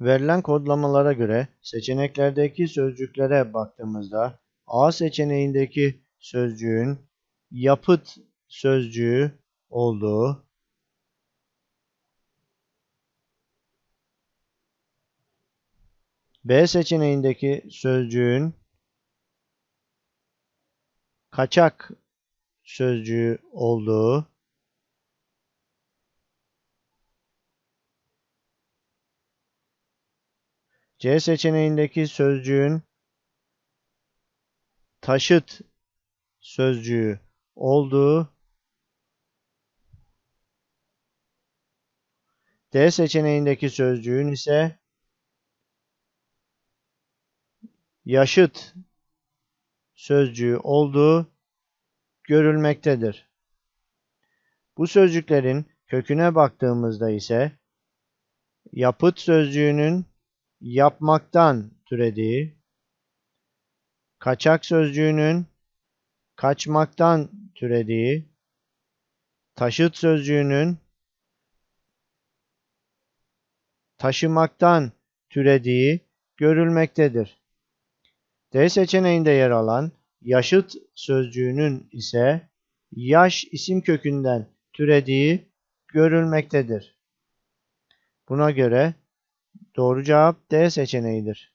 Verilen kodlamalara göre seçeneklerdeki sözcüklere baktığımızda A seçeneğindeki sözcüğün yapıt sözcüğü olduğu, B seçeneğindeki sözcüğün kaçak sözcüğü olduğu, C seçeneğindeki sözcüğün taşıt sözcüğü olduğu, D seçeneğindeki sözcüğün ise yaşıt sözcüğü olduğu görülmektedir. Bu sözcüklerin köküne baktığımızda ise yapıt sözcüğünün yapmaktan türediği, kaçak sözcüğünün kaçmaktan türediği, taşıt sözcüğünün taşımaktan türediği görülmektedir. D seçeneğinde yer alan yaşıt sözcüğünün ise yaş isim kökünden türediği görülmektedir. Buna göre doğru cevap D seçeneğidir.